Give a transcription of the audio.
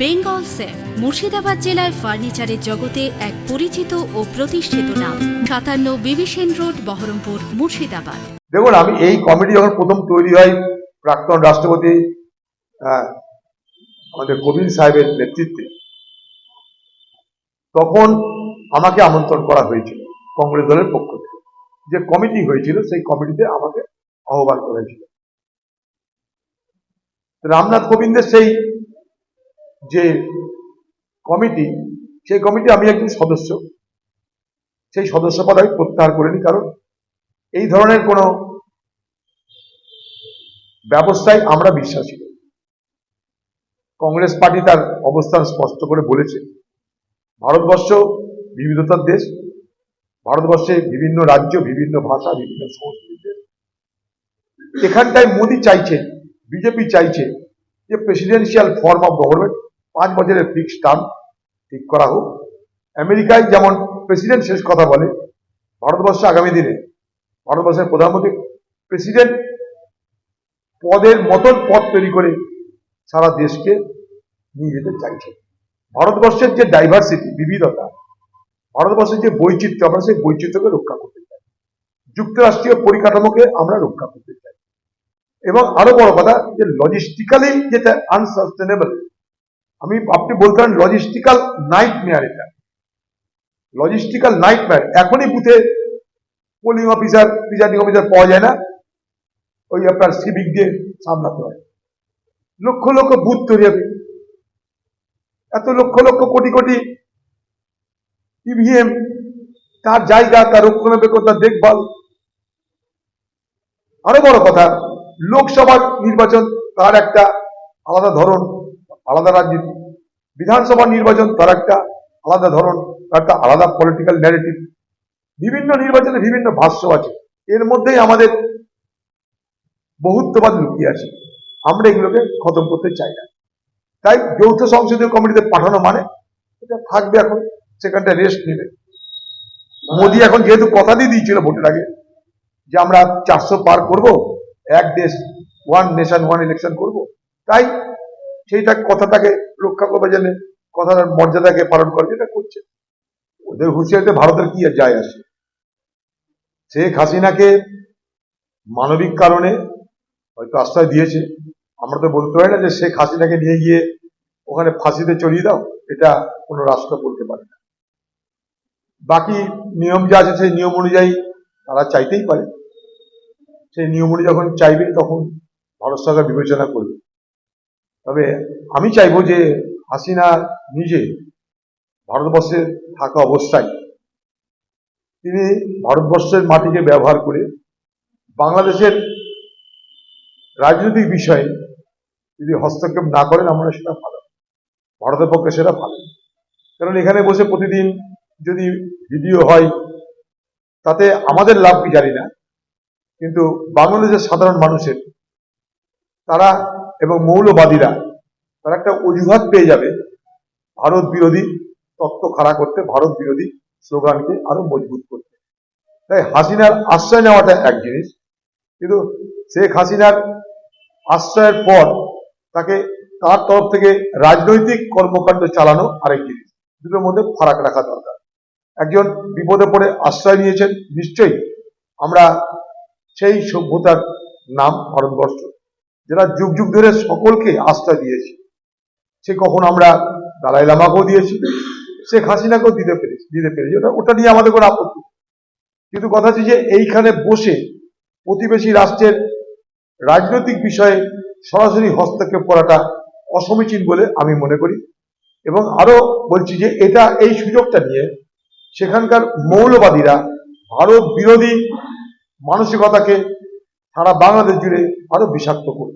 Bengal safe, Murshidabad জেলায় ফার্নিচারের জগতে এক পরিচিত ও প্রতিষ্ঠিত নাম। সাতান্ন বিবিসেন রোড, বহরমপুর, মুর্শিদাবাদ। দেখুন, আমি এই কমিটি যখন প্রথম তৈরি হয়, প্রাক্তন রাষ্ট্রপতি আমাদের কোবিন্দ সাহেবের নেতৃত্বে, তখন আমাকে আমন্ত্রণ করা হয়েছিল, কংগ্রেস দলের পক্ষ থেকে। যে কমিটি হয়েছিল, সেই কমিটিতে আমাকে আহ্বান করা হয়েছিল। রামনাথ কোবিন্দের সেই যে কমিটি, সেই কমিটি আমি একজন সদস্য। সেই সদস্য পদ আমি প্রত্যাহার করিনি, কারণ এই ধরনের কোনো ব্যবস্থায় আমরা বিশ্বাসী কংগ্রেস পার্টি তার অবস্থান স্পষ্ট করে বলেছে। ভারতবর্ষ বিবিধতার দেশ। ভারতবর্ষে বিভিন্ন রাজ্য, বিভিন্ন ভাষা, বিভিন্ন সংস্কৃতির এখানটায় মোদী চাইছে, বিজেপি চাইছে যে প্রেসিডেন্সিয়াল ফর্ম অফ গভর্নমেন্ট পাঁচ বছরের ফিক্স টার্ম ঠিক করা হোক। আমেরিকায় যেমন প্রেসিডেন্ট শেষ কথা বলে, ভারতবর্ষে আগামী দিনে, ভারতবর্ষের প্রধানমন্ত্রী প্রেসিডেন্ট পদের মতন পদ তৈরি করে সারা দেশকে নিয়ে যেতে চাইছে ভারতবর্ষের যে ডাইভার্সিটি বিবিধতা, ভারতবর্ষের যে বৈচিত্র্য, আমরা সেই বৈচিত্র্যকে রক্ষা করতে চাই। যুক্তরাষ্ট্রীয় পরিকাঠামোকে আমরা রক্ষা করতে চাই। এবং আরও বড় কথা, যে লজিস্টিক্যালি যেটা আনসাস্টেনেবল আমি, আপনি বলতে পারেন লজিস্টিক্যাল নাইট মেয়ার এটা। লজিস্টিক্যাল নাইট মেয়ার এখনই বুথে পোলিং অফিসার প্রিজাইডিং অফিসার পাওয়া যায় না। ওই আপনার সিভিক দিয়ে সামলাতে হয়। লক্ষ লক্ষ বুথ তৈরি হবে। এত লক্ষ লক্ষ কোটি কোটি ইভিএম তার জায়গা, তার রক্ষণাবেক্ষণ, তার দেখভাল। আরও বড় কথা, লোকসভার নির্বাচন, তার একটা আলাদা ধরন। আলাদা রাজনীতি বিধানসভা নির্বাচন তার একটা আলাদা ধরন, তার একটা আলাদা পলিটিক্যাল ন্যারেটিভ বিভিন্ন নির্বাচনে বিভিন্ন ভাষ্য আছে। এর মধ্যেই আমাদের বহুত্ববাদ লুকিয়ে আছে। আমরা এগুলোকে খতম করতে চাই না। তাই যৌথ সংসদীয় কমিটিতে পাঠানো মানে এটা থাকবে এখন সেখানটা রেস্ট নেবে। মোদী এখন যেহেতু কথা দিয়ে দিয়েছিল ভোটের আগে যে আমরা চারশো পার করব, এক দেশ ওয়ান নেশন ওয়ান ইলেকশন করব, তাই সেইটা কথাটাকে রক্ষা করবে জন্য কথাটার মর্যাদাকে পালন করে, যেটা করছে। ওদের হুঁশিয়ারিতে ভারতের কি যায় আসে? শেখ হাসিনাকে মানবিক কারণে হয়তো আশ্রয় দিয়েছে। আমরা তো বলতে পারি না যে শেখ হাসিনাকে নিয়ে গিয়ে ওখানে ফাঁসিতে চড়িয়ে দাও, এটা কোনো রাষ্ট্র বলতে পারে না। বাকি নিয়ম যা আছে, সেই নিয়ম অনুযায়ী তারা চাইতেই পারে। সেই নিয়ম অনুযায়ী যখন চাইবে তখন ভারত সরকার বিবেচনা করবে। তবে আমি চাইব যে হাসিনা নিজে ভারতবর্ষে থাকা অবস্থায় তিনি ভারতবর্ষের মাটিকে ব্যবহার করে বাংলাদেশের রাজনৈতিক বিষয়ে যদি হস্তক্ষেপ না করেন, আমরা সেটা ভালো ভারতের পক্ষে সেটা ভালো কারণ এখানে বসে প্রতিদিন যদি ভিডিও হয়, তাতে আমাদের লাভ কি জানি না, কিন্তু বাংলাদেশের সাধারণ মানুষের, তারা এবং মৌলবাদীরা, তারা একটা অজুহাত পেয়ে যাবে। ভারত বিরোধী তত্ত্ব খাড়া করতে, ভারত বিরোধী স্লোগানকে আরও মজবুত করতে। তাই হাসিনার আশ্রয় নেওয়াটা এক জিনিস। কিন্তু শেখ হাসিনার আশ্রয়ের পর তাকে তার তরফ থেকে রাজনৈতিক কর্মকাণ্ড চালানো আরেক জিনিস। দুটোর মধ্যে ফারাক রাখা দরকার। একজন বিপদে পড়ে আশ্রয় নিয়েছেন, নিশ্চয়ই আমরা সেই সভ্যতার নাম ভারতবর্ষ। যারা যুগ যুগ ধরে সকলকে আশ্রয় দিয়েছে, সে কখন আমরা দালাই লামাকেও দিয়েছি, শেখ হাসিনাকেও দিতে পেরেছি দিতে পেরেছি। ওটা ওটা নিয়ে আমাদের কোনো আপত্তি কিন্তু কথা হচ্ছে যে এইখানে বসে প্রতিবেশী রাষ্ট্রের রাজনৈতিক বিষয়ে সরাসরি হস্তক্ষেপ করাটা অসমীচীন বলে আমি মনে করি। এবং আরও বলছি যে এটা, এই সুযোগটা নিয়ে সেখানকার মৌলবাদীরা, ভারত বিরোধী মানসিকতাকে সারা বাংলাদেশ জুড়ে আরও বিষাক্ত করবে।